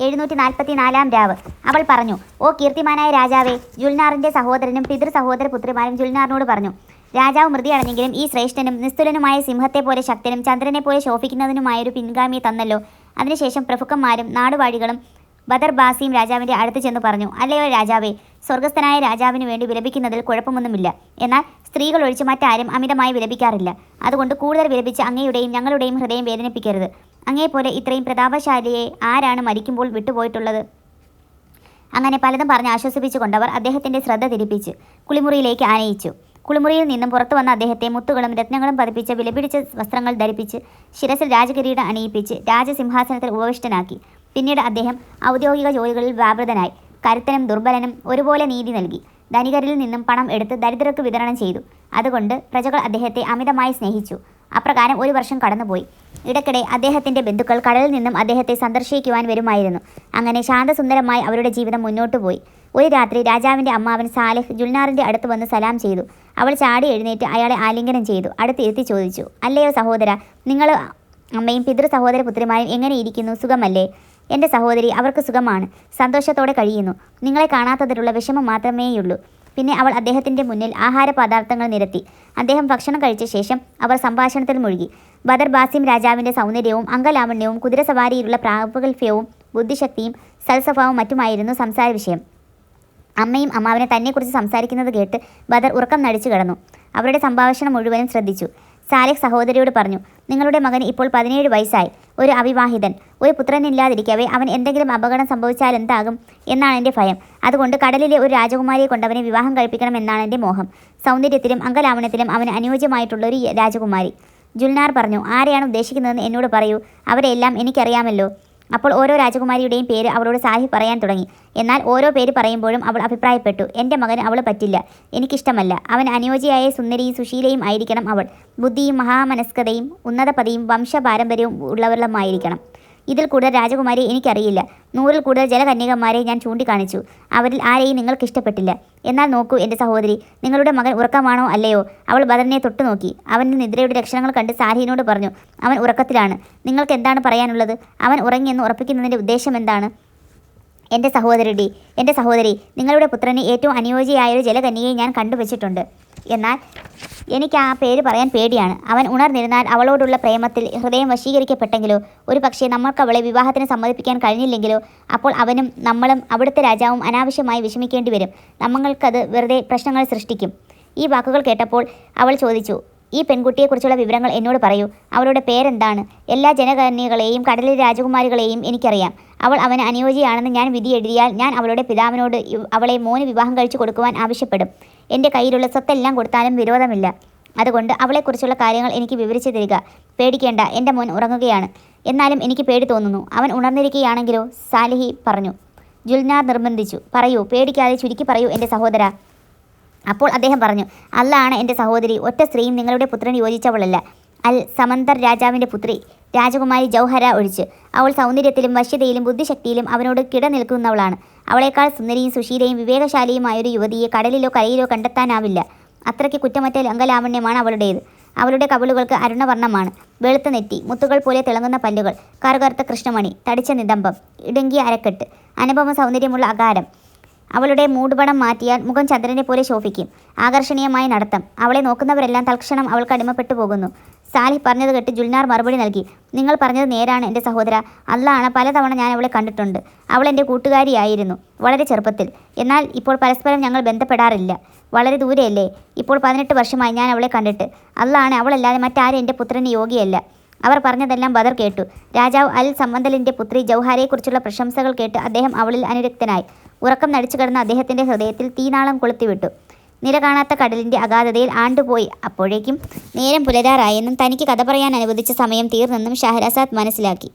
എഴുന്നൂറ്റി നാൽപ്പത്തി നാലാം രാവ്. അവൾ പറഞ്ഞു ഓ കീർത്തിമാനായ രാജാവേ ജുൽനാറിന്റെ സഹോദരനും പിതൃ സഹോദര പുത്രിമാരും ജുൽനാറിനോട് പറഞ്ഞു രാജാവ് മൃതിയടഞ്ഞെങ്കിലും ഈ ശ്രേഷ്ഠനും നിസ്തുലനുമായ സിംഹത്തെ പോലെ ശക്തനും ചന്ദ്രനെ പോലെ ശോഭിക്കുന്നതിനുമായൊരു പിൻഗാമിയെ തന്നല്ലോ. അതിനുശേഷം പ്രഭുക്കന്മാരും നാടുവാഴികളും ബദർ ബാസിയും രാജാവിന്റെ അടുത്ത് ചെന്ന് പറഞ്ഞു അല്ലയോ രാജാവേ സ്വർഗസ്ഥനായ രാജാവിന് വേണ്ടി വിലപിക്കുന്നതിൽ കുഴപ്പമൊന്നുമില്ല. എന്നാൽ സ്ത്രീകൾ ഒഴിച്ച് മറ്റാരും അമിതമായി വിലപിക്കാറില്ല. അതുകൊണ്ട് കൂടുതൽ വിലപിച്ച് അങ്ങയുടെയും ഞങ്ങളുടെയും ഹൃദയം വേദനിപ്പിക്കരുത്. അങ്ങേപ്പോലെ ഇത്രയും പ്രതാപശാലിയെ ആരാണ് മരിക്കുമ്പോൾ വിട്ടുപോയിട്ടുള്ളത്? അങ്ങനെ പലതും പറഞ്ഞ് ആശ്വസിപ്പിച്ചുകൊണ്ടവർ അദ്ദേഹത്തിന്റെ ശ്രദ്ധ തിരിപ്പിച്ച് കുളിമുറിയിലേക്ക് ആനയിച്ചു. കുളിമുറിയിൽ നിന്നും പുറത്തു വന്ന അദ്ദേഹത്തെ മുത്തുകളും രത്നങ്ങളും പതിപ്പിച്ച വിലപിടിച്ച വസ്ത്രങ്ങൾ ധരിപ്പിച്ച് ശിരസിൽ രാജകിരീടം അണിയിപ്പിച്ച് രാജസിംഹാസനത്തിൽ ഉപവിഷ്ടനാക്കി. പിന്നീട് അദ്ദേഹം ഔദ്യോഗിക ജോലികളിൽ വ്യാപൃതനായി. കരുത്തനും ദുർബലനും ഒരുപോലെ നീതി നൽകി. ധനികരിൽ നിന്നും പണം എടുത്ത് ദരിദ്രർക്ക് വിതരണം ചെയ്തു. അതുകൊണ്ട് പ്രജകൾ അദ്ദേഹത്തെ അമിതമായി സ്നേഹിച്ചു. അപ്രകാരം ഒരു വർഷം കടന്നുപോയി. ഇടയ്ക്കിടെ അദ്ദേഹത്തിന്റെ ബന്ധുക്കൾ കടലിൽ നിന്നും അദ്ദേഹത്തെ സന്ദർശിക്കുവാൻ വരുമായിരുന്നു. അങ്ങനെ ശാന്തസുന്ദരമായി അവരുടെ ജീവിതം മുന്നോട്ടു പോയി. ഒരു രാത്രി രാജാവിന്റെ അമ്മാവൻ സാലിഹ് ജുൽനാറിന്റെ അടുത്ത് വന്ന് സലാം ചെയ്തു. അവൾ ചാടി എഴുന്നേറ്റ് അയാളെ ആലിംഗനം ചെയ്തു. അടുത്തിരുത്തി ചോദിച്ചു അല്ലയോ സഹോദര നിങ്ങൾ അമ്മയും പിതൃ സഹോദര പുത്രിമാരും എങ്ങനെ ഇരിക്കുന്നു? സുഖമല്ലേ? എന്റെ സഹോദരി അവർക്ക് സുഖമാണ്. സന്തോഷത്തോടെ കഴിയുന്നു. നിങ്ങളെ കാണാത്തതിലുള്ള വിഷമം മാത്രമേയുള്ളൂ. പിന്നെ അവൾ അദ്ദേഹത്തിന്റെ മുന്നിൽ ആഹാര പദാർത്ഥങ്ങൾ നിരത്തി. അദ്ദേഹം ഭക്ഷണം കഴിച്ച ശേഷം അവർ സംഭാഷണത്തിൽ മുഴുകി. ബദർ ബാസിം രാജാവിന്റെ സൗന്ദര്യവും അംഗലാവണ്യവും കുതിരസവാരിയിലുള്ള പ്രാഗൽഭ്യവും ബുദ്ധിശക്തിയും സൽസ്വഭാവവും മറ്റുമായിരുന്നു സംസാര വിഷയം. അമ്മയും അമ്മാവനെ തന്നെക്കുറിച്ച് സംസാരിക്കുന്നത് കേട്ട് ബദർ ഉറക്കം നടിച്ചു കിടന്നു. അവരുടെ സംഭാഷണം മുഴുവനും ശ്രദ്ധിച്ചു. സാലിഹ് സഹോദരിയോട് പറഞ്ഞു നിങ്ങളുടെ മകൻ ഇപ്പോൾ പതിനേഴ് വയസ്സായി. ഒരു അവിവാഹിതൻ. ഒരു പുത്രനില്ലാതിരിക്കവേ അവൻ എന്തെങ്കിലും അപകടം സംഭവിച്ചാൽ എന്താകും എന്നാണ് എന്റെ ഭയം. അതുകൊണ്ട് കടലിലെ ഒരു രാജകുമാരിയെ കൊണ്ട് അവനെ വിവാഹം കഴിപ്പിക്കണം എന്നാണ് എന്റെ മോഹം. സൗന്ദര്യത്തിലും അങ്കലാവണത്തിലും അവന് അനുയോജ്യമായിട്ടുള്ള ഒരു രാജകുമാരി. ജുൽനാർ പറഞ്ഞു ആരെയാണ് ഉദ്ദേശിക്കുന്നതെന്ന് എന്നോട് പറയൂ. അവരെല്ലാം എനിക്കറിയാമല്ലോ. അപ്പോൾ ഓരോ രാജകുമാരിയുടെയും പേര് അവളോട് സാഹിബ് പറയാൻ തുടങ്ങി. എന്നാൽ ഓരോ പേര് പറയുമ്പോഴും അവൾ അഭിപ്രായപ്പെട്ടു. എന്റെ മകൻ അവൾ പറ്റില്ല. എനിക്കിഷ്ടമല്ല. അവൻ അനുയോജ്യയായ സുന്ദരിയും സുശീലയും ആയിരിക്കണം അവൾ. ബുദ്ധിയും മഹാമനസ്കതയും ഉന്നതപതിയും വംശപാരമ്പര്യവും ഉള്ളവരുമായിരിക്കണം. ഇതിൽ കൂടുതൽ രാജകുമാരി എനിക്കറിയില്ല. നൂറിൽ കൂടുതൽ ജലകന്യകന്മാരെ ഞാൻ ചൂണ്ടിക്കാണിച്ചു. അവരിൽ ആരെയും നിങ്ങൾക്ക് ഇഷ്ടപ്പെട്ടില്ല. എന്നാൽ നോക്കൂ എന്റെ സഹോദരി നിങ്ങളുടെ മകൻ ഉറക്കമാണോ അല്ലയോ? അവൾ ബദറിനെ തൊട്ടു നോക്കി. അവന്റെ നിദ്രയുടെ ലക്ഷണങ്ങൾ കണ്ട് സാഹിനോട് പറഞ്ഞു അവൻ ഉറക്കത്തിലാണ്. നിങ്ങൾക്ക് എന്താണ് പറയാനുള്ളത്? അവൻ ഉറങ്ങിയെന്ന് ഉറപ്പിക്കുന്നതിന്റെ ഉദ്ദേശം എന്താണ്? എന്റെ സഹോദരടി എന്റെ സഹോദരി നിങ്ങളുടെ പുത്രന് ഏറ്റവും അനുയോജ്യയായൊരു ജലകന്യകയെ ഞാൻ കണ്ടുവച്ചിട്ടുണ്ട്. എന്നാൽ എനിക്ക് ആ പേര് പറയാൻ പേടിയാണ്. അവൻ ഉണർന്നിരുന്നാൽ അവളോടുള്ള പ്രേമത്തിൽ ഹൃദയം വശീകരിക്കപ്പെട്ടെങ്കിലോ ഒരു പക്ഷേ നമ്മൾക്ക് അവളെ വിവാഹത്തിന് സമ്മതിപ്പിക്കാൻ കഴിഞ്ഞില്ലെങ്കിലോ അപ്പോൾ അവനും നമ്മളും അവിടുത്തെ രാജാവും അനാവശ്യമായി വിഷമിക്കേണ്ടി വരും. നമ്മൾക്കത് വെറുതെ പ്രശ്നങ്ങൾ സൃഷ്ടിക്കും. ഈ വാക്കുകൾ കേട്ടപ്പോൾ അവൾ ചോദിച്ചു ഈ പെൺകുട്ടിയെക്കുറിച്ചുള്ള വിവരങ്ങൾ എന്നോട് പറയൂ. അവളുടെ പേരെന്താണ്? എല്ലാ ജനകന്യകളെയും കടലിലെ രാജകുമാരികളെയും എനിക്കറിയാം. അവൾ അവന് അനുയോജ്യയാണെന്ന് ഞാൻ വിധി എഴുതിയാൽ ഞാൻ അവളുടെ പിതാവിനോട് അവളെ മോന് വിവാഹം കഴിച്ചു കൊടുക്കുവാൻ ആവശ്യപ്പെടും. എന്റെ കയ്യിലുള്ള സ്വത്തെല്ലാം കൊടുത്താലും വിരോധമില്ല. അതുകൊണ്ട് അവളെക്കുറിച്ചുള്ള കാര്യങ്ങൾ എനിക്ക് വിവരിച്ചു തരിക. പേടിക്കേണ്ട എന്റെ മോൻ ഉറങ്ങുകയാണ്. എന്നാലും എനിക്ക് പേടി തോന്നുന്നു. അവൻ ഉണർന്നിരിക്കുകയാണെങ്കിലോ? സാലിഹി പറഞ്ഞു. ജുൽനാർ നിർബന്ധിച്ചു. പറയൂ പേടിക്കാതെ ചുരുക്കി പറയൂ എന്റെ സഹോദര. അപ്പോൾ അദ്ദേഹം പറഞ്ഞു അല്ലാണ് എന്റെ സഹോദരി. ഒറ്റ സ്ത്രീയും നിങ്ങളുടെ പുത്രന് യോജിച്ചവളല്ല. അൽ സമന്തർ രാജാവിന്റെ പുത്രി. രാജകുമാരി ജൗഹര ഒഴിച്ച്. അവൾ സൗന്ദര്യത്തിലും വശ്യതയിലും ബുദ്ധിശക്തിയിലും അവനോട് കിട നിൽക്കുന്നവളാണ് അവളേക്കാൾ സുന്ദരിയും സുശീലയും വിവേകശാലിയുമായൊരു യുവതിയെ കടലിലോ കരയിലോ കണ്ടെത്താനാവില്ല. അത്രയ്ക്ക് കുറ്റമറ്റ ലങ്കലാവണ്യമാണ് അവളുടേത്. അവളുടെ കവിളുകൾക്ക് അരുണവർണമാണ്. വെളുത്ത നെറ്റി മുത്തുകൾ പോലെ തിളങ്ങുന്ന പല്ലുകൾ കറുകറുത്ത കൃഷ്ണമണി തടിച്ച നിതംബം ഇടുങ്ങിയ അരക്കെട്ട് അനുപമ സൗന്ദര്യമുള്ള അകാരം. അവളുടെ മൂടുപടം മാറ്റിയാൽ മുഖം ചന്ദ്രനെ പോലെ ശോഭിക്കും. ആകർഷണീയമായ നടത്തം. അവളെ നോക്കുന്നവരെല്ലാം തൽക്ഷണം അവൾക്ക് അടിമപ്പെട്ടു പോകുന്നു. സാലിഹ് പറഞ്ഞത് കേട്ട് ജുൽനാർ മറുപടി നൽകി. നിങ്ങൾ പറഞ്ഞത് നേരാണ് എന്റെ സഹോദര. അല്ലാണ് പലതവണ ഞാൻ അവളെ കണ്ടിട്ടുണ്ട്. അവൾ എന്റെ കൂട്ടുകാരിയായിരുന്നു വളരെ ചെറുപ്പത്തിൽ. എന്നാൽ ഇപ്പോൾ പരസ്പരം ഞങ്ങൾ ബന്ധപ്പെടാറില്ല. വളരെ ദൂരെയല്ലേ? ഇപ്പോൾ പതിനെട്ട് വർഷമായി ഞാൻ അവളെ കണ്ടിട്ട്. അല്ലാണ് അവളല്ലാതെ മറ്റാരും എന്റെ പുത്രന് യോഗ്യയല്ല. അവർ പറഞ്ഞതെല്ലാം ബദർ കേട്ടു. രാജാവ് അൽ സമ്മന്തലിന്റെ പുത്രി ജൗഹാരയെക്കുറിച്ചുള്ള പ്രശംസകൾ കേട്ട് അദ്ദേഹം അവളിൽ അനുരക്തനായി. ഉറക്കം നടിച്ചു കിടന്ന അദ്ദേഹത്തിന്റെ ഹൃദയത്തിൽ തീനാളം കൊളുത്തിവിട്ടു. നില കാണാത്ത കടലിന്റെ അഗാധതയിൽ ആണ്ടുപോയി. അപ്പോഴേക്കും നേരം പുലരാറായെന്നും തനിക്ക് കഥ പറയാൻ അനുവദിച്ച സമയം തീർന്നെന്നും ഷഹരാസാദ് മനസ്സിലാക്കി.